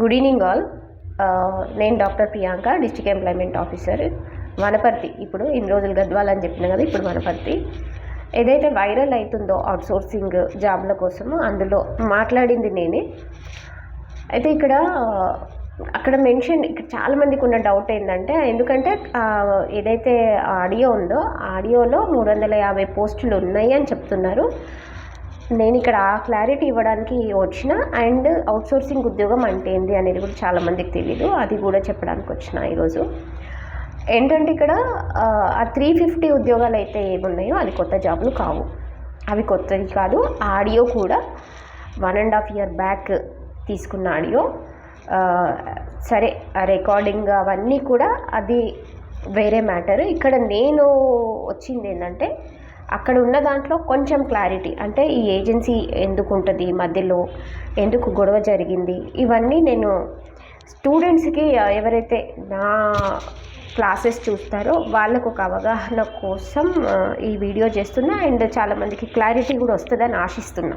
Good evening all నేను doctor Priyanka district employment officer. Wanaparthy. ఇప్పుడు ఇన్ని రోజులు గద్వాల్ అని చెప్పిన కదా ఇప్పుడు వనపర్తి. ఏదైతే వైరల్ అవుతుందో అవుట్సోర్సింగ్ జాబ్ల కోసము అందులో మాట్లాడింది నేనే. అయితే ఇక్కడ అక్కడ మెన్షన్ ఇక్కడ చాలా మందికి ఉన్న డౌట్ ఏంటంటే ఎందుకంటే ఏదైతే ఆడియో ఉందో ఆడియోలో మూడు వందల యాభై పోస్టులు ఉన్నాయి అని చెప్తున్నారు. నేను ఇక్కడ ఆ క్లారిటీ ఇవ్వడానికి వచ్చిన అండ్ అవుట్సోర్సింగ్ ఉద్యోగం అంటే ఏంది అనేది కూడా చాలామందికి తెలియదు అది కూడా చెప్పడానికి వచ్చిన ఈరోజు. ఏంటంటే ఇక్కడ ఆ, త్రీ ఫిఫ్టీ ఉద్యోగాలు అయితే ఏమున్నాయో అది కొత్త జాబులు కావు. అవి కొత్తది కాదు. ఆడియో కూడా one and half year back తీసుకున్న ఆడియో. సరే రికార్డింగ్ అవన్నీ కూడా అది వేరే మ్యాటర్ ఇక్కడ నేను వచ్చింది ఏంటంటే అక్కడ ఉన్న దాంట్లో కొంచెం క్లారిటీ. అంటే ఈ ఏజెన్సీ ఎందుకు ఉంటుంది మధ్యలో ఎందుకు గొడవ జరిగింది? ఇవన్నీ నేను స్టూడెంట్స్కి ఎవరైతే నా క్లాసెస్ చూస్తారో వాళ్ళకు ఒక అవగాహన కోసం ఈ వీడియో చేస్తున్నా. అండ్ చాలామందికి క్లారిటీ కూడా వస్తుందని ఆశిస్తున్నా.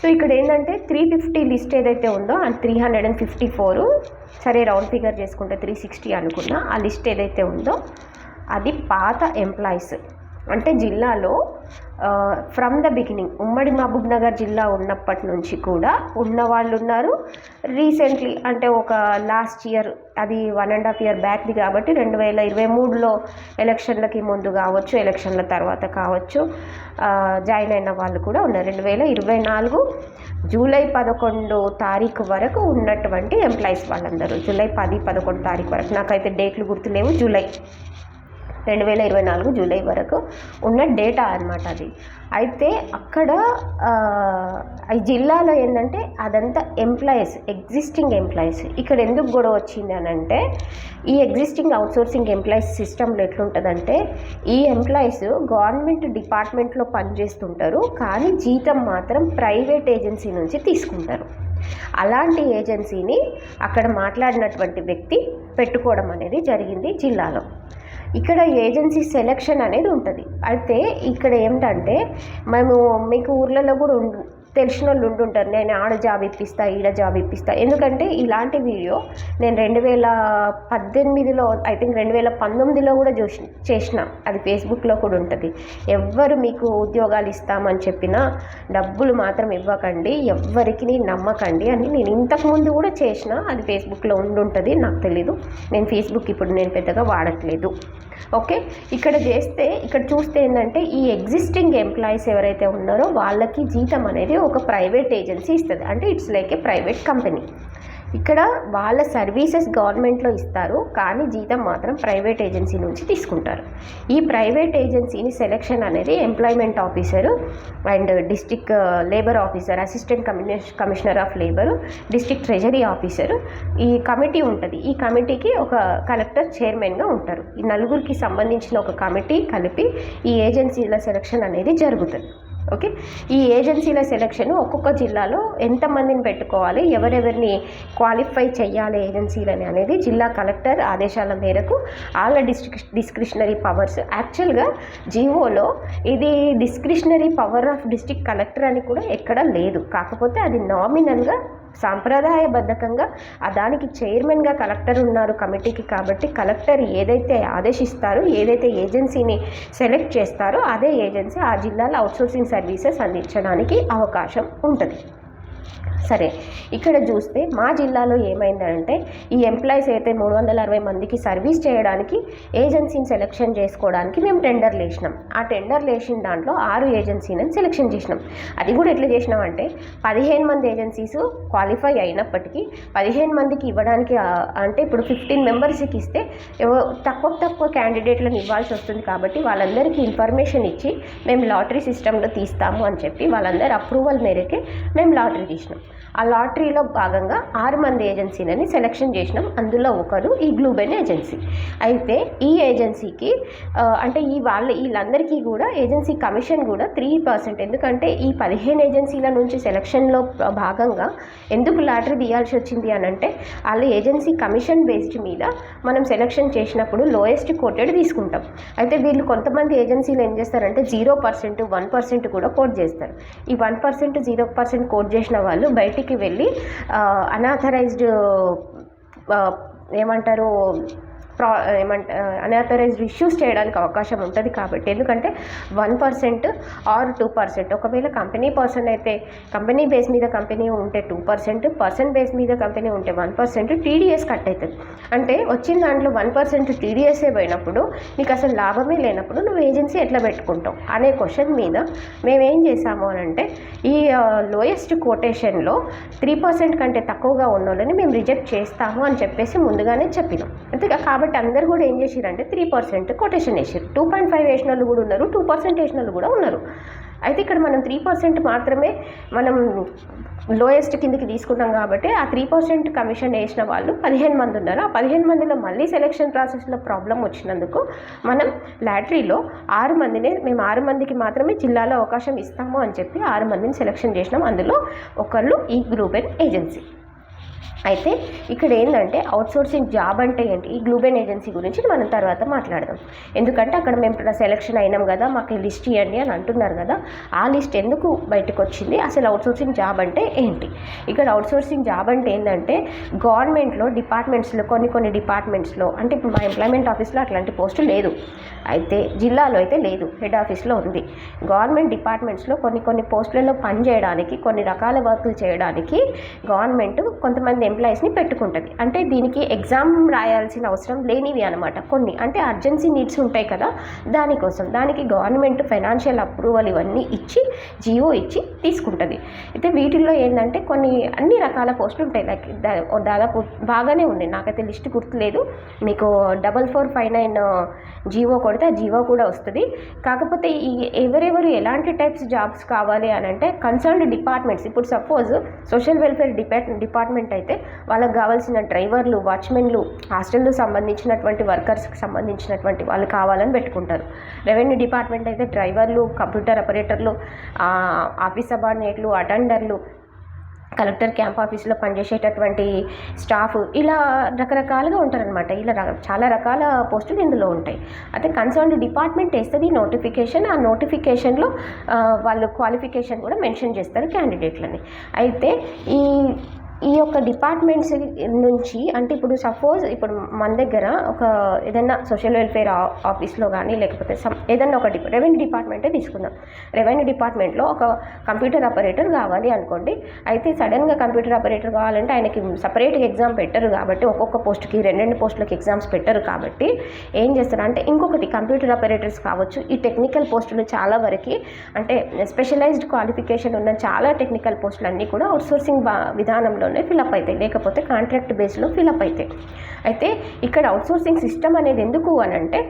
సో ఇక్కడ ఏంటంటే త్రీ ఫిఫ్టీ లిస్ట్ ఏదైతే ఉందో and three hundred and fifty four సరే రౌండ్ ఫిగర్ చేసుకుంటే త్రీ సిక్స్టీ అనుకున్నా ఆ లిస్ట్ ఏదైతే ఉందో అది పాత ఎంప్లాయీస్. అంటే జిల్లాలో ఫ్రమ్ ద బిగినింగ్ ఉమ్మడి మహబూబ్ నగర్ జిల్లా ఉన్నప్పటి నుంచి కూడా ఉన్న వాళ్ళు ఉన్నారు. రీసెంట్లీ అంటే ఒక లాస్ట్ ఇయర్ అది వన్ అండ్ హాఫ్ ఇయర్ బ్యాక్ది కాబట్టి రెండు వేల ఇరవై మూడులో ఎలక్షన్లకి ముందు కావచ్చు ఎలక్షన్ల తర్వాత కావచ్చు జాయిన్ అయిన వాళ్ళు కూడా ఉన్నారు. రెండు వేల ఇరవై నాలుగు జూలై పదకొండు తారీఖు వరకు ఉన్నటువంటి ఎంప్లాయీస్ వాళ్ళందరూ. జూలై పది పదకొండు తారీఖు వరకు. నాకైతే డేట్లు గుర్తులేవు. జూలై రెండు వేల ఇరవై నాలుగు జూలై వరకు ఉన్న డేటా అనమాట అది. అయితే అక్కడ ఈ జిల్లాలో ఏంటంటే అదంతా ఎంప్లాయీస్ ఎగ్జిస్టింగ్ ఎంప్లాయీస్. ఇక్కడ ఎందుకు గొడవ వచ్చింది అని అంటే ఈ ఎగ్జిస్టింగ్ అవుట్సోర్సింగ్ ఎంప్లాయీస్ సిస్టంలో ఎట్లుంటుందంటే ఈ ఎంప్లాయీస్ గవర్నమెంట్ డిపార్ట్మెంట్లో పనిచేస్తుంటారు కానీ జీతం మాత్రం ప్రైవేట్ ఏజెన్సీ నుంచి తీసుకుంటారు. అలాంటి ఏజెన్సీని అక్కడ మాట్లాడినటువంటి వ్యక్తి పెట్టుకోవడం అనేది జరిగింది జిల్లాలో. ఇక్కడ ఏజెన్సీ సెలెక్షన్ అనేది ఉంటుంది. అయితే ఇక్కడ ఏమిటంటే మేము మీకు ఊర్లలో కూడా తెలిసిన వాళ్ళు ఉంటుంటారు నేను ఆడ జాబ్ ఇప్పిస్తా ఈడ జాబ్ ఇప్పిస్తా. ఎందుకంటే ఇలాంటి వీడియో నేను రెండు వేల పద్దెనిమిదిలో ఐ థింక్ రెండు వేల పంతొమ్మిదిలో కూడా చూసి చేసిన. అది ఫేస్బుక్లో కూడా ఉంటుంది. ఎవ్వరు మీకు ఉద్యోగాలు ఇస్తామని చెప్పినా డబ్బులు మాత్రం ఇవ్వకండి ఎవ్వరికి నమ్మకండి అని నేను ఇంతకుముందు కూడా చేసిన. అది ఫేస్బుక్లో ఉండుంటుంది నాకు తెలీదు. నేను ఫేస్బుక్ ఇప్పుడు నేను పెద్దగా వాడట్లేదు. ఓకే? ఇక్కడ చేస్తే ఇక్కడ చూస్తే ఏంటంటే ఈ ఎగ్జిస్టింగ్ ఎంప్లాయీస్ ఎవరైతే ఉన్నారో వాళ్ళకి జీతం అనేది ఒక ప్రైవేట్ ఏజెన్సీ ఇస్తుంది. అంటే it's like a private company ఇక్కడ వాళ్ళ సర్వీసెస్ గవర్నమెంట్లో ఇస్తారు కానీ జీతం మాత్రం ప్రైవేట్ ఏజెన్సీ నుంచి తీసుకుంటారు. ఈ ప్రైవేట్ ఏజెన్సీని సెలెక్షన్ అనేది employment officer and district labour officer assistant commissioner commissioner of labour district treasury officer ఈ కమిటీ ఉంటుంది. ఈ కమిటీకి ఒక కలెక్టర్ చైర్మన్గా ఉంటారు. ఈ నలుగురికి సంబంధించిన ఒక కమిటీ కలిపి ఈ ఏజెన్సీల సెలక్షన్ అనేది జరుగుతుంది. ఓకే? ఈ ఏజెన్సీల సెలక్షన్ ఒక్కొక్క జిల్లాలో ఎంతమందిని పెట్టుకోవాలి ఎవరెవరిని క్వాలిఫై చేయాలి ఏజెన్సీలని అనేది జిల్లా కలెక్టర్ ఆదేశాల మేరకు వాళ్ళ డిస్క్రి డిస్క్రిషనరీ పవర్స్. యాక్చువల్గా జీవోలో ఇది discretionary power of district collector అని కూడా ఎక్కడ లేదు. కాకపోతే అది నామినల్గా సాంప్రదాయబద్ధకంగా ఆ దానికి చైర్మన్గా కలెక్టర్ ఉన్నారు కమిటీకి కాబట్టి కలెక్టర్ ఏదైతే ఆదేశిస్తారో ఏదైతే ఏజెన్సీని సెలెక్ట్ చేస్తారో అదే ఏజెన్సీ ఆ జిల్లాలో అవుట్సోర్సింగ్ సర్వీసెస్ అందించడానికి అవకాశం ఉంటుంది. సరే ఇక్కడ చూస్తే మా జిల్లాలో ఏమైందంటే ఈ ఎంప్లాయీస్ అయితే మూడు వందల అరవై మందికి సర్వీస్ చేయడానికి ఏజెన్సీని సెలెక్షన్ చేసుకోవడానికి మేము టెండర్లు వేసినాం ఆ టెండర్లు వేసిన దాంట్లో ఆరు ఏజెన్సీని సెలెక్షన్ చేసినాం. అది కూడా ఎట్లా చేసినాం అంటే పదిహేను మంది ఏజెన్సీస్ క్వాలిఫై అయినప్పటికీ పదిహేను మందికి ఇవ్వడానికి అంటే ఇప్పుడు ఫిఫ్టీన్ మెంబర్స్కి ఇస్తే తక్కువ తక్కువ క్యాండిడేట్లను ఇవ్వాల్సి వస్తుంది కాబట్టి వాళ్ళందరికీ ఇన్ఫర్మేషన్ ఇచ్చి మేము లాటరీ సిస్టంలో తీస్తాము అని చెప్పి వాళ్ళందరి అప్రూవల్ మేరకే మేము లాటరీ తీసినాం. ఆ లాటరీలో భాగంగా ఆరు మంది ఏజెన్సీలని సెలెక్షన్ చేసినాం. అందులో ఒకరు ఈ గ్లూబెన్ ఏజెన్సీ. అయితే ఈ ఏజెన్సీకి అంటే ఈ వాళ్ళ వీళ్ళందరికీ కూడా ఏజెన్సీ కమిషన్ కూడా త్రీ పర్సెంట్. ఎందుకంటే ఈ పదిహేను ఏజెన్సీల నుంచి సెలక్షన్లో భాగంగా ఎందుకు లాటరీ తీయాల్సి వచ్చింది అని అంటే వాళ్ళ ఏజెన్సీ కమిషన్ బేస్డ్ మీద మనం సెలెక్షన్ చేసినప్పుడు లోయెస్ట్ కోటెడ్ తీసుకుంటాం. అయితే వీళ్ళు కొంతమంది ఏజెన్సీలు ఏం చేస్తారంటే జీరో పర్సెంట్ వన్ పర్సెంట్ కూడా కోట్ చేస్తారు. ఈ one percent zero percent quote చేసిన వాళ్ళు బయట బయటికి వెళ్ళి అనాథరైజ్డ్ ఏమంటారు ప్రా ఏమంట అన్ఆథరైజ్డ్ ఇష్యూస్ చేయడానికి అవకాశం ఉంటుంది కాబట్టి. ఎందుకంటే one percent or two percent. ఒకవేళ కంపెనీ పర్సన్ అయితే కంపెనీ బేస్ మీద కంపెనీ ఉంటే టూ పర్సెంట్ పర్సన్ బేస్ మీద కంపెనీ ఉంటే వన్ పర్సెంట్ టీడీఎస్ కట్ అవుతుంది అంటే వచ్చిన దాంట్లో వన్ పర్సెంట్ టీడీఎస్ఏ పోయినప్పుడు నీకు అసలు లాభమే లేనప్పుడు నువ్వు ఏజెన్సీ ఎట్లా పెట్టుకుంటావు అనే క్వశ్చన్ మీద మేమేం చేసాము అని అంటే ఈ లోయెస్ట్ కోటేషన్లో త్రీ పర్సెంట్ కంటే తక్కువగా ఉన్న వాళ్ళని మేము రిజెక్ట్ చేస్తాము అని చెప్పేసి ముందుగానే చెప్పినాం. అంతే కాబట్టి అందరు కూడా ఏం చేసిరంటే త్రీ పర్సెంట్ కొటేషన్ వేసారు టూ పాయింట్ ఫైవ్ వేసిన వాళ్ళు కూడా ఉన్నారు టూ పర్సెంట్ వేసిన వాళ్ళు కూడా ఉన్నారు. అయితే ఇక్కడ మనం త్రీ పర్సెంట్ మాత్రమే మనం లోయెస్ట్ కిందకి తీసుకున్నాం కాబట్టి ఆ త్రీ పర్సెంట్ కమిషన్ వేసిన వాళ్ళు పదిహేను మంది ఉన్నారు. ఆ పదిహేను మందిలో మళ్ళీ సెలెక్షన్ ప్రాసెస్లో ప్రాబ్లం వచ్చినందుకు మనం లాటరీలో ఆరు మందిని మేము ఆరు మందికి మాత్రమే జిల్లాలో అవకాశం ఇస్తాము అని చెప్పి ఆరు మందిని సెలెక్షన్ చేసినాం. అందులో ఒకళ్ళు ఈ గ్రూప్ అండ్ ఏజెన్సీ అయితే ఇక్కడ ఏంటంటే అవుట్సోర్సింగ్ జాబ్ అంటే ఏంటి? ఈ గ్లూబెన్ ఏజెన్సీ గురించి మనం తర్వాత మాట్లాడదాం. ఎందుకంటే అక్కడ మేము సెలెక్షన్ అయినాం కదా మాకు లిస్ట్ ఇవ్వండి అని అంటున్నారు కదా ఆ లిస్ట్ ఎందుకు బయటకు వచ్చింది? అసలు అవుట్సోర్సింగ్ జాబ్ అంటే ఏంటి? ఇక్కడ అవుట్సోర్సింగ్ జాబ్ అంటే ఏంటంటే గవర్నమెంట్లో డిపార్ట్మెంట్స్లో కొన్ని కొన్ని డిపార్ట్మెంట్స్లో అంటే ఇప్పుడు మా ఎంప్లాయ్మెంట్ ఆఫీస్లో అట్లాంటి పోస్టు లేదు. అయితే జిల్లాలో అయితే లేదు హెడ్ ఆఫీస్లో ఉంది. గవర్నమెంట్ డిపార్ట్మెంట్స్లో కొన్ని కొన్ని పోస్టులలో పనిచేయడానికి కొన్ని రకాల వర్కులు చేయడానికి గవర్నమెంట్ మంది ఎంప్లాయీస్ని పెట్టుకుంటుంది. అంటే దీనికి ఎగ్జామ్ రాయాల్సిన అవసరం లేనివి అనమాట కొన్ని అంటే అర్జెన్సీ నీడ్స్ ఉంటాయి కదా దానికోసం. దానికి గవర్నమెంట్ ఫైనాన్షియల్ అప్రూవల్ ఇవన్నీ ఇచ్చి జియో ఇచ్చి తీసుకుంటుంది. అయితే వీటిల్లో ఏంటంటే కొన్ని అన్ని రకాల పోస్టులు ఉంటాయి. లైక్ దాదాపు బాగానే ఉంది. నాకైతే లిస్ట్ గుర్తులేదు. మీకు double four five nine GO కొడితే ఆ జీవో కూడా వస్తుంది. కాకపోతే ఈ ఎవరెవరు ఎలాంటి టైప్స్ జాబ్స్ కావాలి అని అంటే కన్సర్న్డ్ డిపార్ట్మెంట్స్ ఇప్పుడు suppose social welfare depart department అయితే వాళ్ళకి కావాల్సిన డ్రైవర్లు వాచ్మెన్లు హాస్టల్లో సంబంధించినటువంటి వర్కర్స్కి సంబంధించినటువంటి వాళ్ళు కావాలని పెట్టుకుంటారు. రెవెన్యూ డిపార్ట్మెంట్ అయితే డ్రైవర్లు కంప్యూటర్ ఆపరేటర్లు ఆఫీస్ సబార్డినేట్లు అటెండర్లు కలెక్టర్ క్యాంప్ ఆఫీస్లో పనిచేసేటటువంటి స్టాఫ్ ఇలా రకరకాలుగా ఉంటారనమాట ఇలా చాలా రకాల పోస్టులు ఇందులో ఉంటాయి. అయితే కన్సర్న్డ్ డిపార్ట్మెంట్ వేస్తుంది నోటిఫికేషన్. ఆ నోటిఫికేషన్లో వాళ్ళు క్వాలిఫికేషన్ కూడా మెన్షన్ చేస్తారు క్యాండిడేట్లని. అయితే ఈ ఈ యొక్క డిపార్ట్మెంట్స్ నుంచి అంటే ఇప్పుడు సపోజ్ ఇప్పుడు మన దగ్గర ఒక ఏదైనా సోషల్ వెల్ఫేర్ ఆఫీస్లో కానీ లేకపోతే సమ్ ఏదైనా ఒక డిపా రెవెన్యూ డిపార్ట్మెంటే తీసుకుందాం. రెవెన్యూ డిపార్ట్మెంట్లో ఒక కంప్యూటర్ ఆపరేటర్ కావాలి అనుకోండి. అయితే సడన్గా కంప్యూటర్ ఆపరేటర్ కావాలంటే ఆయనకి సపరేట్గా ఎగ్జామ్ పెట్టరు కాబట్టి ఒక్కొక్క పోస్ట్కి రెండు రెండు పోస్టులకి ఎగ్జామ్స్ పెట్టరు కాబట్టి ఏం చేస్తారు? అంటే ఇంకొకటి కంప్యూటర్ ఆపరేటర్స్ కావచ్చు. ఈ టెక్నికల్ పోస్టులు చాలా వరకు అంటే స్పెషలైజ్డ్ క్వాలిఫికేషన్ ఉన్న చాలా టెక్నికల్ పోస్టులు అన్నీ కూడా అవుట్సోర్సింగ్ విధానంలో బేస్లోనే ఫిలప్ అవుతాయి. లేకపోతే కాంట్రాక్ట్ బేస్లో ఫిలప్ అవుతాయి. అయితే ఇక్కడ అవుట్సోర్సింగ్ సిస్టమ్ అనేది ఎందుకు అని అంటే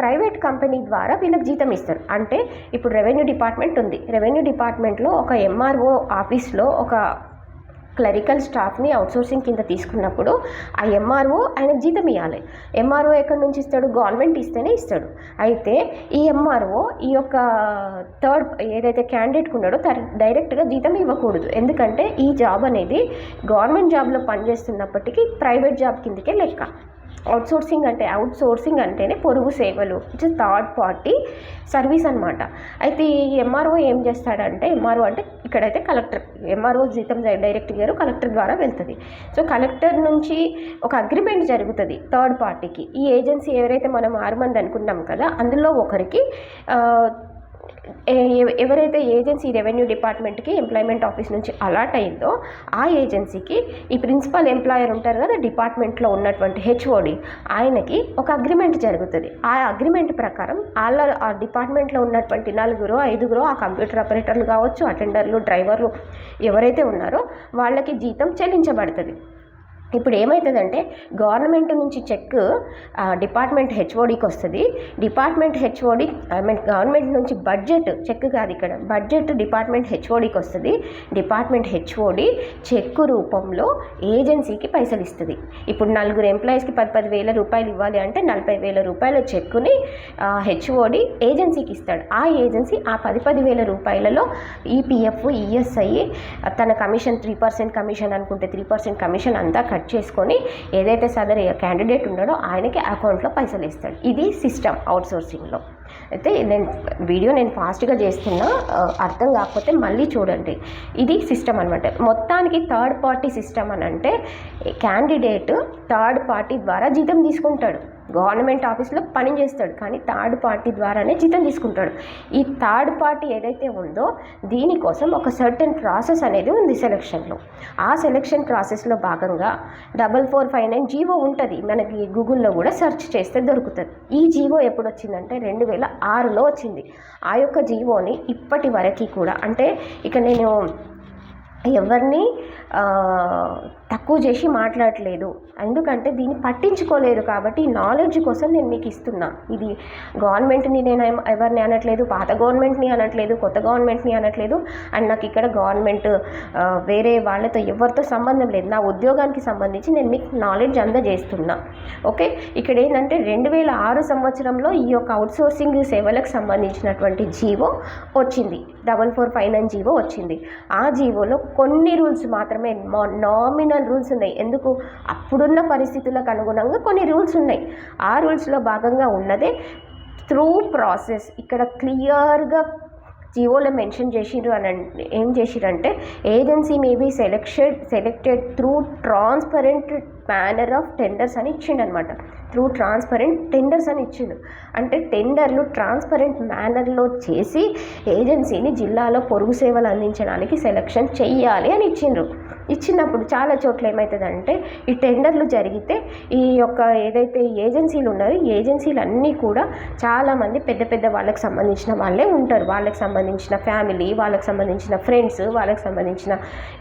ప్రైవేట్ కంపెనీ ద్వారా వీళ్ళకి జీతం ఇస్తారు. అంటే ఇప్పుడు రెవెన్యూ డిపార్ట్మెంట్ ఉంది. రెవెన్యూ డిపార్ట్మెంట్లో ఒక ఎంఆర్ఓ ఆఫీస్లో ఒక క్లరికల్ స్టాఫ్ని అవుట్సోర్సింగ్ కింద తీసుకున్నప్పుడు ఆ ఎంఆర్ఓ ఆయన జీతం ఇవ్వాలి ఎంఆర్ఓ ఎక్కడి నుంచి ఇస్తాడు? గవర్నమెంట్ ఇస్తేనే ఇస్తాడు. అయితే ఈ ఎంఆర్ఓ ఈ యొక్క థర్డ్ ఏదైతే క్యాండిడేట్కి ఉన్నాడో డైరెక్ట్గా జీతం ఇవ్వకూడదు. ఎందుకంటే ఈ జాబ్ అనేది గవర్నమెంట్ జాబ్లో పనిచేస్తున్నప్పటికీ ప్రైవేట్ జాబ్ కిందకే లెక్క. అవుట్సోర్సింగ్ అంటే అవుట్ సోర్సింగ్ అంటేనే పొరుగు సేవలు ఇట్స్ థర్డ్ పార్టీ సర్వీస్ అనమాట అయితే ఈ ఎంఆర్ఓ ఏం చేస్తాడంటే ఎంఆర్ఓ అంటే ఇక్కడైతే కలెక్టర్ ఎంఆర్ఓ జీతం డైరెక్ట్ గారు కలెక్టర్ ద్వారా వెళ్తుంది. సో కలెక్టర్ నుంచి ఒక అగ్రిమెంట్ జరుగుతుంది థర్డ్ పార్టీకి ఈ ఏజెన్సీ ఎవరైతే మనం ఆరు మంది అనుకున్నాం కదా అందులో ఒకరికి ఎవరైతే ఏజెన్సీ రెవెన్యూ డిపార్ట్మెంట్కి ఎంప్లాయ్మెంట్ ఆఫీస్ నుంచి అలాట్ అయిందో ఆ ఏజెన్సీకి ఈ ప్రిన్సిపల్ ఎంప్లాయర్ ఉంటారు కదా డిపార్ట్మెంట్లో ఉన్నటువంటి హెచ్ఓడి ఆయనకి ఒక అగ్రిమెంట్ జరుగుతుంది. ఆ అగ్రిమెంట్ ప్రకారం వాళ్ళ ఆ డిపార్ట్మెంట్లో ఉన్నటువంటి నలుగురు ఐదుగురు ఆ కంప్యూటర్ ఆపరేటర్లు కావచ్చు అటెండర్లు డ్రైవర్లు ఎవరైతే ఉన్నారో వాళ్ళకి జీతం చెల్లించబడుతుంది. ఇప్పుడు ఏమవుతుందంటే గవర్నమెంట్ నుంచి చెక్ డిపార్ట్మెంట్ హెచ్ఓడికి వస్తుంది. Department HOD I mean government నుంచి బడ్జెట్ చెక్ కాదు ఇక్కడ బడ్జెట్ డిపార్ట్మెంట్ హెచ్ఓడికి వస్తుంది. డిపార్ట్మెంట్ హెచ్ఓడి చెక్ రూపంలో ఏజెన్సీకి పైసలు ఇస్తుంది. ఇప్పుడు నలుగురు ఎంప్లాయీస్కి పది పది వేల రూపాయలు ఇవ్వాలి అంటే నలభై వేల రూపాయల చెక్కుని హెచ్ఓడి ఏజెన్సీకి ఇస్తాడు. ఆ ఏజెన్సీ ఆ పది పది వేల రూపాయలలో ఈపీఎఫ్ ఈఎస్ఐ తన కమిషన్ త్రీ పర్సెంట్ కమిషన్ అనుకుంటే త్రీ పర్సెంట్ కమిషన్ అంతా కట్ చేసుకొని ఏదైతే సదర్ క్యాండిడేట్ ఉన్నాడో ఆయనకి అకౌంట్లో పైసలు ఇస్తాడు. ఇది సిస్టమ్ అవుట్సోర్సింగ్లో. అయితే నేను వీడియో నేను ఫాస్ట్గా చేస్తున్నా అర్థం కాకపోతే మళ్ళీ చూడండి. ఇది సిస్టమ్ అనమాట మొత్తానికి థర్డ్ పార్టీ సిస్టమ్ అని అంటే క్యాండిడేట్ థర్డ్ పార్టీ ద్వారా జీతం తీసుకుంటాడు. గవర్నమెంట్ ఆఫీస్లో పని చేస్తాడు. కానీ థర్డ్ పార్టీ ద్వారానే జీతం తీసుకుంటాడు. ఈ థర్డ్ పార్టీ ఏదైతే ఉందో దీనికోసం ఒక సర్టెన్ ప్రాసెస్ అనేది ఉంది సెలక్షన్లో. ఆ సెలక్షన్ ప్రాసెస్లో భాగంగా double four five nine GO ఉంటుంది. మనకి గూగుల్లో కూడా సెర్చ్ చేస్తే దొరుకుతుంది. ఈ జీవో ఎప్పుడు వచ్చిందంటే రెండు వేల ఆరులో వచ్చింది. ఆ యొక్క జీవోని ఇప్పటి వరకు కూడా అంటే ఇక నేను ఎవరిని తక్కువ చేసి మాట్లాడట్లేదు. ఎందుకంటే దీన్ని పట్టించుకోలేదు కాబట్టి నాలెడ్జ్ కోసం నేను మీకు ఇస్తున్నా. ఇది గవర్నమెంట్ని నేను ఎవరిని అనట్లేదు పాత గవర్నమెంట్ని అనట్లేదు కొత్త గవర్నమెంట్ని అనట్లేదు. అండ్ నాకు ఇక్కడ గవర్నమెంట్ వేరే వాళ్ళతో ఎవరితో సంబంధం లేదు. నా ఉద్యోగానికి సంబంధించి నేను మీకు నాలెడ్జ్ అందజేస్తున్నా. ఓకే? ఇక్కడ ఏంటంటే రెండు వేల ఆరు సంవత్సరంలో ఈ యొక్క అవుట్సోర్సింగ్ సేవలకు సంబంధించినటువంటి జీవో వచ్చింది. Double four five nine GO వచ్చింది. ఆ జీవోలో కొన్ని రూల్స్ మాత్రం మాత్రమే నామినల్ రూల్స్ ఉన్నాయి. ఎందుకు? అప్పుడున్న పరిస్థితులకు అనుగుణంగా కొన్ని రూల్స్ ఉన్నాయి. ఆ రూల్స్లో భాగంగా ఉన్నదే త్రూ ప్రాసెస్ ఇక్కడ క్లియర్గా జీవోలో మెన్షన్ చేసిరు అని ఏం చేసిరంటే agency maybe selection selected through transparent manner of tenders అని ఇచ్చిండు అనమాట త్రూ ట్రాన్స్పరెంట్ టెండర్స్ అని ఇచ్చిండు. అంటే టెండర్లు ట్రాన్స్పరెంట్ మేనర్లో చేసి ఏజెన్సీని జిల్లాలో పొరుగు సేవలు అందించడానికి సెలక్షన్ చెయ్యాలి అని ఇచ్చిండ్రు. ఇచ్చినప్పుడు చాలా చోట్ల ఏమవుతుందంటే ఈ టెండర్లు జరిగితే ఈ యొక్క ఏదైతే ఏజెన్సీలు ఉన్నారో ఈ ఏజెన్సీలు అన్నీ కూడా చాలామంది పెద్ద పెద్ద వాళ్ళకి సంబంధించిన వాళ్ళే ఉంటారు. వాళ్ళకి సంబంధించిన ఫ్యామిలీ వాళ్ళకి సంబంధించిన ఫ్రెండ్స్ వాళ్ళకి సంబంధించిన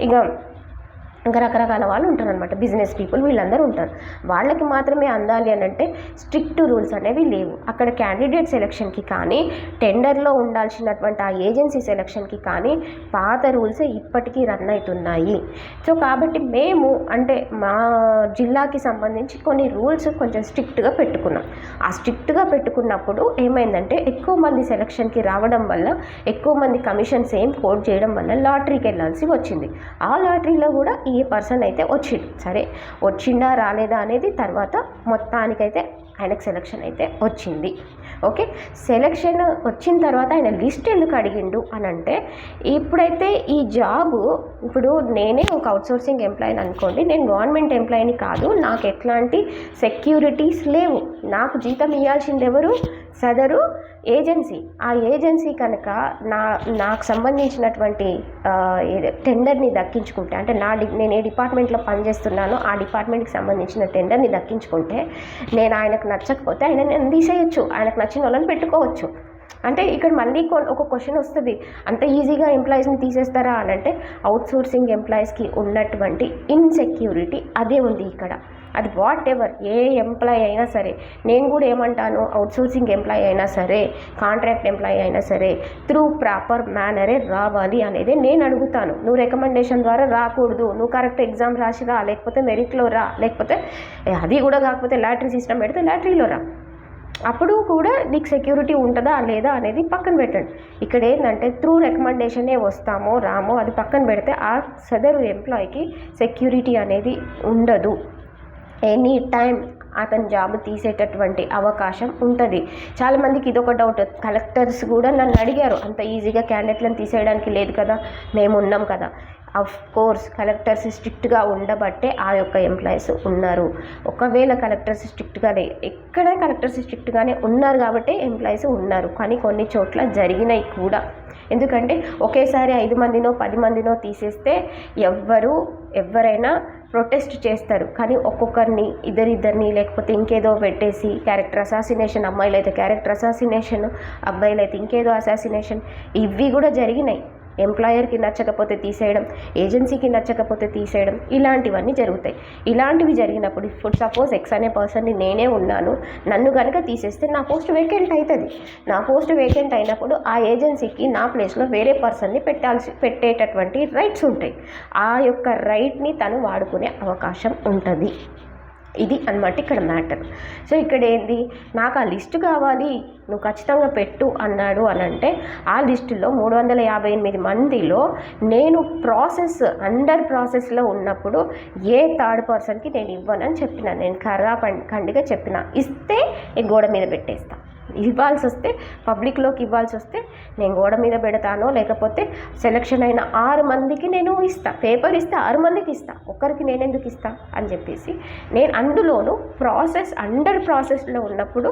ఇక ఇంకా రకరకాల వాళ్ళు ఉంటారు అనమాట బిజినెస్ పీపుల్ వీళ్ళందరూ ఉంటారు. వాళ్ళకి మాత్రమే అందాలి అని అంటే స్ట్రిక్ట్ రూల్స్ అనేవి లేవు. అక్కడ క్యాండిడేట్ సెలక్షన్కి కానీ టెండర్లో ఉండాల్సినటువంటి ఆ ఏజెన్సీ సెలక్షన్కి కానీ పాత రూల్స్ ఇప్పటికీ రన్ అవుతున్నాయి. సో కాబట్టి మేము అంటే మా జిల్లాకి సంబంధించి కొన్ని రూల్స్ కొంచెం స్ట్రిక్ట్గా పెట్టుకున్నాం. ఆ స్ట్రిక్ట్గా పెట్టుకున్నప్పుడు ఏమైందంటే ఎక్కువ మంది సెలక్షన్కి రావడం వల్ల ఎక్కువ మంది కమిషన్స్ ఏం కోడ్ చేయడం వల్ల లాటరీకి వెళ్ళాల్సి వచ్చింది. ఆ లాటరీలో కూడా ఈ పర్సన్ అయితే వచ్చిండు. సరే వచ్చిండా రాలేదా అనేది తర్వాత మొత్తానికైతే ఆయనకు సెలక్షన్ అయితే వచ్చింది. ఓకే? సెలక్షన్ వచ్చిన తర్వాత ఆయన లిస్ట్ ఎందుకు అడిగిండు అని అంటే ఇప్పుడైతే ఈ జాబు ఇప్పుడు నేనే ఒక అవుట్సోర్సింగ్ ఎంప్లాయీని అనుకోండి నేను గవర్నమెంట్ ఎంప్లాయీని కాదు నాకు ఎట్లాంటి సెక్యూరిటీస్ లేవు. నాకు జీతం ఇవ్వాల్సింది ఎవరు సదరు. ఏజెన్సీ. ఆ ఏజెన్సీ కనుక నా నాకు సంబంధించినటువంటి టెండర్ని దక్కించుకుంటే అంటే నా డి నేను ఏ డిపార్ట్మెంట్లో పనిచేస్తున్నానో ఆ డిపార్ట్మెంట్కి సంబంధించిన టెండర్ని దక్కించుకుంటే నేను ఆయనకు నచ్చకపోతే ఆయన నేను తీసేయచ్చు. ఆయనకు నచ్చిన వాళ్ళని పెట్టుకోవచ్చు. అంటే ఇక్కడ మళ్ళీ కొ- ఒక క్వశ్చన్ వస్తుంది. అంత ఈజీగా ఎంప్లాయీస్ని తీసేస్తారా అని అంటే అవుట్సోర్సింగ్ ఎంప్లాయీస్కి ఉన్నటువంటి ఇన్సెక్యూరిటీ అదే ఉంది ఇక్కడ. అది వాట్ ఎవర్ ఏ ఎంప్లాయీ అయినా సరే. నేను కూడా ఏమంటాను? అవుట్సోర్సింగ్ ఎంప్లాయీ అయినా సరే కాంట్రాక్ట్ ఎంప్లాయీ అయినా సరే త్రూ ప్రాపర్ మేనరే రావాలి అనేది నేను అడుగుతాను. నువ్వు రికమెండేషన్ ద్వారా రాకూడదు. నువ్వు కరెక్ట్ ఎగ్జామ్ రాసి రా లేకపోతే మెరిట్లో రా లేకపోతే అది కూడా కాకపోతే లాటరీ సిస్టమ్ పెడితే లాటరీలో రా. అప్పుడు కూడా నీకు సెక్యూరిటీ ఉంటుందా లేదా అనేది పక్కన పెట్టండి. ఇక్కడ ఏంటంటే త్రూ రికమెండేషనే వస్తామో రామో అది పక్కన పెడితే ఆ సదరు ఎంప్లాయీకి సెక్యూరిటీ అనేది ఉండదు. ఎనీ టైం అతని జాబ్ తీసేటటువంటి అవకాశం ఉంటుంది. చాలామందికి ఇదొక డౌట్. కలెక్టర్స్ కూడా నన్ను అడిగారు అంత ఈజీగా క్యాండిడేట్లను తీసేయడానికి లేదు కదా మేము ఉన్నాం కదా. అఫ్ కోర్స్ కలెక్టర్స్ స్ట్రిక్ట్గా ఉండబట్టే ఆ యొక్క ఎంప్లాయీస్ ఉన్నారు. ఒకవేళ కలెక్టర్స్ స్ట్రిక్ట్గానే ఎక్కడ కలెక్టర్స్ స్ట్రిక్ట్గానే ఉన్నారు కాబట్టి ఎంప్లాయీస్ ఉన్నారు. కానీ కొన్ని చోట్ల జరిగినాయి కూడా. ఎందుకంటే ఒకేసారి ఐదు మందినో పది మందినో తీసేస్తే ఎవ్వరు ఎవరైనా ప్రొటెస్ట్ చేస్తారు. కానీ ఒక్కొక్కరిని ఇద్దరిద్దరిని లేకపోతే ఇంకేదో పెట్టేసి క్యారెక్టర్ అసాసినేషన్ అమ్మాయిలు అయితే క్యారెక్టర్ అసాసినేషన్ అబ్బాయిలు అయితే ఇంకేదో అసాసినేషన్ ఇవి కూడా జరిగినాయి. ఎంప్లాయర్కి నచ్చకపోతే తీసేయడం ఏజెన్సీకి నచ్చకపోతే తీసేయడం ఇలాంటివన్నీ జరుగుతాయి. ఇలాంటివి జరిగినప్పుడు ఇప్పుడు సపోజ్ ఎక్స్ అనే పర్సన్ని నేనే ఉన్నాను నన్ను కనుక తీసేస్తే నా పోస్ట్ వేకెంట్ అవుతుంది నా పోస్ట్ వేకెంట్ అయినప్పుడు ఆ ఏజెన్సీకి నా ప్లేస్లో వేరే పర్సన్ని పెట్టాల్సి పెట్టేటటువంటి రైట్స్ ఉంటాయి. ఆ యొక్క రైట్ని తను వాడుకునే అవకాశం ఉంటుంది. ఇది అన్నమాట ఇక్కడ మ్యాటర్. సో ఇక్కడ ఏంది? నాకు ఆ లిస్ట్ కావాలి. నువ్వు ఖచ్చితంగా పెట్టు అన్నాడు అని అంటే ఆ లిస్టులో మూడు వందల యాభై ఎనిమిది మందిలో నేను ప్రాసెస్ అండర్ ప్రాసెస్లో ఉన్నప్పుడు ఏ థర్డ్ పర్సన్కి నేను ఇవ్వనని చెప్పిన. నేను కర్రా ఖండిగా చెప్పిన. ఇస్తే ఈ గోడ మీద పెట్టేస్తా. ఇవ్వాల్సి వస్తే పబ్లిక్లోకి ఇవ్వాల్సి వస్తే నేను గోడ మీద పెడతానో లేకపోతే సెలక్షన్ అయిన ఆరు మందికి నేను ఇస్తా. పేపర్ ఇస్తే ఆరు మందికి ఇస్తా. ఒక్కరికి నేను ఎందుకు ఇస్తా అని చెప్పేసి నేను అందులోనూ ప్రాసెస్ అండర్ ప్రాసెస్లో ఉన్నప్పుడు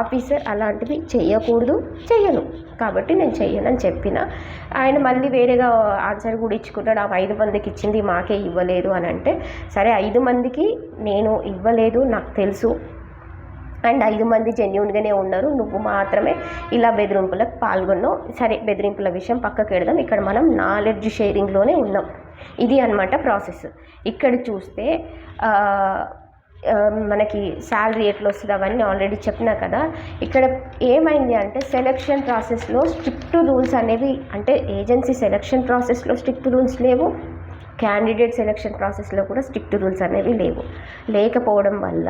ఆఫీసర్ అలాంటివి చేయకూడదు చెయ్యను. కాబట్టి నేను చెయ్యనని చెప్పిన. ఆయన మళ్ళీ వేరేగా ఆన్సర్ కూడా ఇచ్చుకుంటాడు. ఆ ఐదు మందికి ఇచ్చింది మాకే ఇవ్వలేదు అని అంటే సరే ఐదు మందికి నేను ఇవ్వలేదు నాకు తెలుసు. అండ్ ఐదు మంది జెన్యున్గానే ఉన్నారు. నువ్వు మాత్రమే ఇలా బెదిరింపులకు పాల్గొన్నావు. సరే బెదిరింపుల విషయం పక్కకి పెడదాం. ఇక్కడ మనం నాలెడ్జ్ షేరింగ్లోనే ఉన్నాం. ఇది అనమాట ప్రాసెస్ ఇక్కడ చూస్తే మనకి శాలరీ ఎట్లా వస్తుంది అవన్నీ ఆల్రెడీ చెప్పినా కదా ఇక్కడ ఏమైంది అంటే సెలక్షన్ ప్రాసెస్లో స్ట్రిక్ట్ రూల్స్ అనేవి అంటే ఏజెన్సీ సెలక్షన్ ప్రాసెస్లో స్ట్రిక్ట్ రూల్స్ లేవు. క్యాండిడేట్ సెలక్షన్ ప్రాసెస్లో కూడా స్ట్రిక్ట్ రూల్స్ అనేవి లేవు. లేకపోవడం వల్ల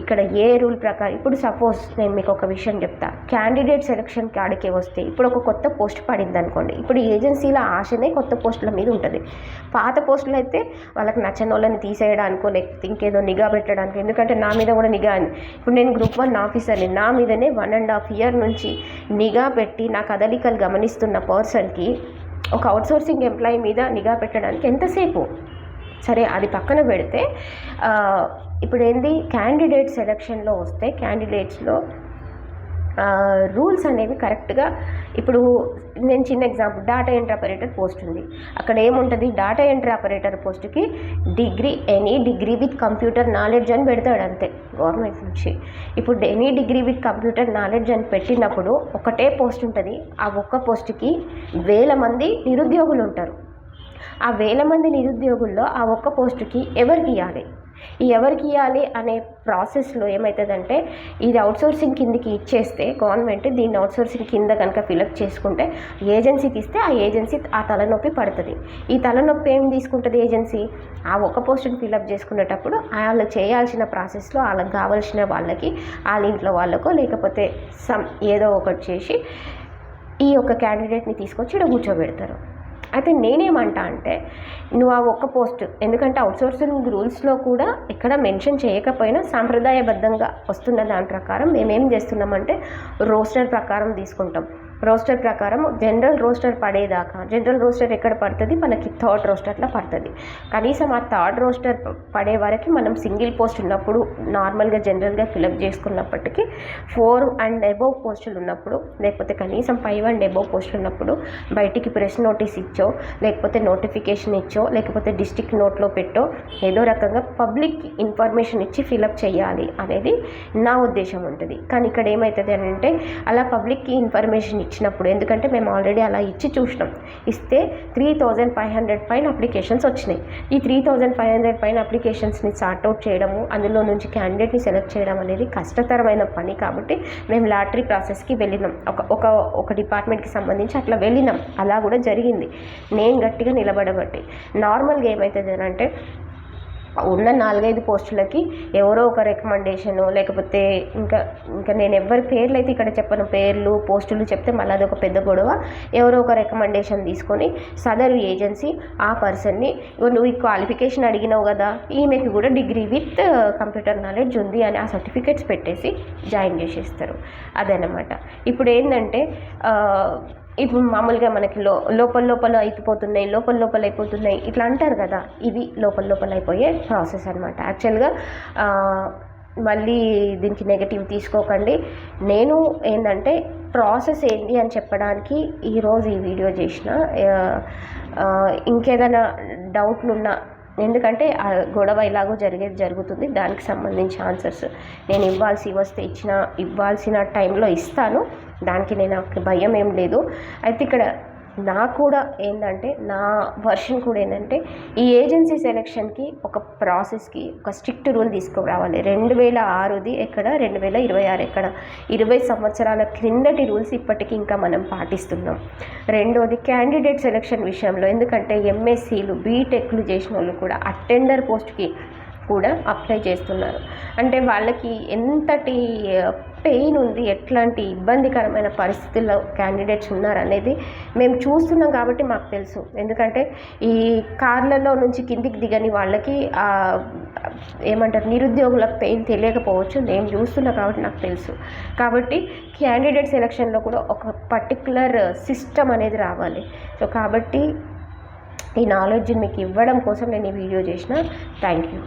ఇక్కడ ఏ రూల్ ప్రకారం ఇప్పుడు సపోజ్ నేను మీకు ఒక విషయం చెప్తా. క్యాండిడేట్ సెలక్షన్ కాడికే వస్తే ఇప్పుడు ఒక కొత్త పోస్ట్ పడింది అనుకోండి. ఇప్పుడు ఏజెన్సీల ఆశనే కొత్త పోస్టుల మీద ఉంటుంది. పాత పోస్టులు అయితే వాళ్ళకి నచ్చని వాళ్ళని తీసేయడానికో లేకపోతే ఇంకేదో నిఘా పెట్టడానికి ఎందుకంటే నా మీద కూడా నిఘా అని ఇప్పుడు నేను గ్రూప్ వన్ ఆఫీసర్ని నా మీదనే వన్ అండ్ హాఫ్ ఇయర్ నుంచి నిఘా పెట్టి నా కదలికలు గమనిస్తున్న పర్సన్కి ఒక అవుట్సోర్సింగ్ ఎంప్లాయీ మీద నిఘా పెట్టడానికి ఎంతసేపు? సరే అది పక్కన పెడితే ఇప్పుడు ఏంది క్యాండిడేట్ సెలక్షన్లో వస్తే క్యాండిడేట్స్లో రూల్స్ అనేవి కరెక్ట్గా ఇప్పుడు నేను చిన్న example data entry operator post ఉంది. అక్కడ ఏముంటుంది? డాటా ఎంట్రీ ఆపరేటర్ పోస్ట్కి degree any degree with computer knowledge అని పెడతాడు అంతే గవర్నమెంట్ నుంచి. ఇప్పుడు any degree with computer knowledge అని పెట్టినప్పుడు ఒకటే పోస్ట్ ఉంటుంది. ఆ ఒక్క పోస్ట్కి వేల మంది నిరుద్యోగులు ఉంటారు. ఆ వేల మంది నిరుద్యోగుల్లో ఆ ఒక్క పోస్టుకి ఎవరికి ఇవ్వాలి ఎవరికి ఇవ్వాలి అనే ప్రాసెస్లో ఏమవుతుందంటే ఇది అవుట్సోర్సింగ్ కిందకి ఇచ్చేస్తే గవర్నమెంట్ దీన్ని అవుట్సోర్సింగ్ కింద కనుక ఫిలప్ చేసుకుంటే ఏజెన్సీకి ఇస్తే ఆ ఏజెన్సీ ఆ తలనొప్పి పడుతుంది. ఈ తలనొప్పి ఏం తీసుకుంటుంది ఏజెన్సీ? ఆ ఒక పోస్టుని ఫిలప్ చేసుకునేటప్పుడు వాళ్ళు చేయాల్సిన ప్రాసెస్లో వాళ్ళకి కావాల్సిన వాళ్ళకి వాళ్ళ ఇంట్లో వాళ్ళకో లేకపోతే సమ్ ఏదో ఒకటి చేసి ఈ యొక్క క్యాండిడేట్ని తీసుకొచ్చి ఇక్కడ కూర్చోబెడతారు. అయితే నేనేమంటా అంటే నువ్వు ఆ ఒక్క పోస్ట్ ఎందుకంటే అవుట్సోర్సింగ్ రూల్స్లో కూడా ఎక్కడ మెన్షన్ చేయకపోయినా సాంప్రదాయబద్ధంగా వస్తున్న దాని ప్రకారం మేమేం చేస్తున్నామంటే రోస్టర్ ప్రకారం తీసుకుంటాం. రోస్టర్ ప్రకారం జనరల్ రోస్టర్ పడేదాకా జనరల్ రోస్టర్ ఎక్కడ పడుతుంది? మనకి థర్డ్ రోస్టర్లో పడుతుంది. కనీసం ఆ థర్డ్ రోస్టర్ పడే వరకు మనం సింగిల్ పోస్ట్ ఉన్నప్పుడు నార్మల్గా జనరల్గా ఫిలప్ చేసుకున్నప్పటికీ ఫోర్ అండ్ అబోవ్ పోస్టులు ఉన్నప్పుడు లేకపోతే కనీసం ఫైవ్ అండ్ అబోవ్ పోస్టులు ఉన్నప్పుడు బయటికి ప్రెస్ నోటీస్ ఇచ్చో లేకపోతే నోటిఫికేషన్ ఇచ్చో లేకపోతే డిస్టిక్ నోట్లో పెట్టో ఏదో రకంగా పబ్లిక్ ఇన్ఫర్మేషన్ ఇచ్చి ఫిలప్ చేయాలి అనేది నా ఉద్దేశం ఉంటుంది. కానీ ఇక్కడ ఏమవుతుంది అని అంటే అలా పబ్లిక్కి ఇన్ఫర్మేషన్ ఇచ్చినప్పుడు ఎందుకంటే మేము ఆల్రెడీ అలా ఇచ్చి చూసినాం. ఇస్తే త్రీ థౌజండ్ ఫైవ్ హండ్రెడ్ పైన అప్లికేషన్స్ వచ్చినాయి. ఈ త్రీ థౌజండ్ ఫైవ్ హండ్రెడ్ పైన అప్లికేషన్స్ని సార్ట్అవుట్ చేయడము అందులో నుంచి క్యాండిడేట్ని సెలెక్ట్ చేయడం అనేది కష్టతరమైన పని కాబట్టి మేము లాటరీ ప్రాసెస్కి వెళ్ళినాం. ఒక ఒక ఒక డిపార్ట్మెంట్కి సంబంధించి అట్లా వెళ్ళినాం. అలా కూడా జరిగింది. నేను గట్టిగా నిలబడబట్టి. నార్మల్గా ఏమవుతుంది అని అంటే ఉన్న నాలుగైదు పోస్టులకి ఎవరో ఒక రికమెండేషను లేకపోతే ఇంకా ఇంకా నేను ఎవరి పేర్లు అయితే ఇక్కడ చెప్పను పేర్లు పోస్టులు చెప్తే మళ్ళీ అదొక పెద్ద గొడవ. ఎవరో ఒక రికమెండేషన్ తీసుకొని సదరు ఏజెన్సీ ఆ పర్సన్ని నువ్వు ఈ క్వాలిఫికేషన్ అడిగినావు కదా ఈమెకి కూడా డిగ్రీ విత్ కంప్యూటర్ నాలెడ్జ్ ఉంది అని ఆ సర్టిఫికేట్స్ పెట్టేసి జాయిన్ చేసేస్తారు. అదనమాట ఇప్పుడు ఏంటంటే ఇప్పుడు మామూలుగా మనకి లో లోపల లోపల అయిపోతున్నాయి లోపల లోపల అయిపోతున్నాయి ఇట్లా అంటారు కదా ఇవి లోపల లోపల అయిపోయే ప్రాసెస్ అనమాట యాక్చువల్గా మళ్ళీ దీనికి నెగటివ్ తీసుకోకండి. నేను ఏంటంటే ప్రాసెస్ ఏంటి అని చెప్పడానికి ఈరోజు ఈ వీడియో చేసిన ఇంకేదైనా డౌట్లు ఉన్నా ఎందుకంటే ఆ గొడవ ఇలాగో జరిగేది జరుగుతుంది. దానికి సంబంధించి ఆన్సర్స్ నేను ఇవ్వాల్సి వస్తే ఇచ్చిన ఇవ్వాల్సిన టైంలో ఇస్తాను. దానికి నేను నాకు భయం ఏం లేదు. అయితే ఇక్కడ నాకు కూడా ఏంటంటే నా వర్షన్ కూడా ఏంటంటే ఈ ఏజెన్సీ సెలెక్షన్కి ఒక ప్రాసెస్కి ఒక స్ట్రిక్ట్ రూల్ తీసుకురావాలి. రెండు వేల ఆరుది ఎక్కడ రెండు వేల ఇరవై ఆరు ఎక్కడ? ఇరవై సంవత్సరాల క్రిందటి రూల్స్ ఇప్పటికీ ఇంకా మనం పాటిస్తున్నాం. రెండోది క్యాండిడేట్ సెలెక్షన్ విషయంలో ఎందుకంటే ఎంఎస్సీలు బీటెక్లు చేసిన వాళ్ళు కూడా అటెండర్ పోస్ట్కి కూడా అప్లై చేస్తున్నారు. అంటే వాళ్ళకి ఎంతటి పెయిన్ ఉంది ఎట్లాంటి ఇబ్బందికరమైన పరిస్థితుల్లో క్యాండిడేట్స్ ఉన్నారనేది మేము చూస్తున్నాం కాబట్టి మాకు తెలుసు. ఎందుకంటే ఈ కార్లలో నుంచి కిందికి దిగని వాళ్ళకి ఏమంటారు నిరుద్యోగుల పెయిన్ తెలియకపోవచ్చు. నేను చూస్తున్నా కాబట్టి నాకు తెలుసు. కాబట్టి క్యాండిడేట్ సెలక్షన్లో కూడా ఒక పర్టికులర్ సిస్టమ్ అనేది రావాలి. సో కాబట్టి ఈ నాలెడ్జ్ని మీకు ఇవ్వడం కోసం నేను ఈ వీడియో చేసిన. Thank you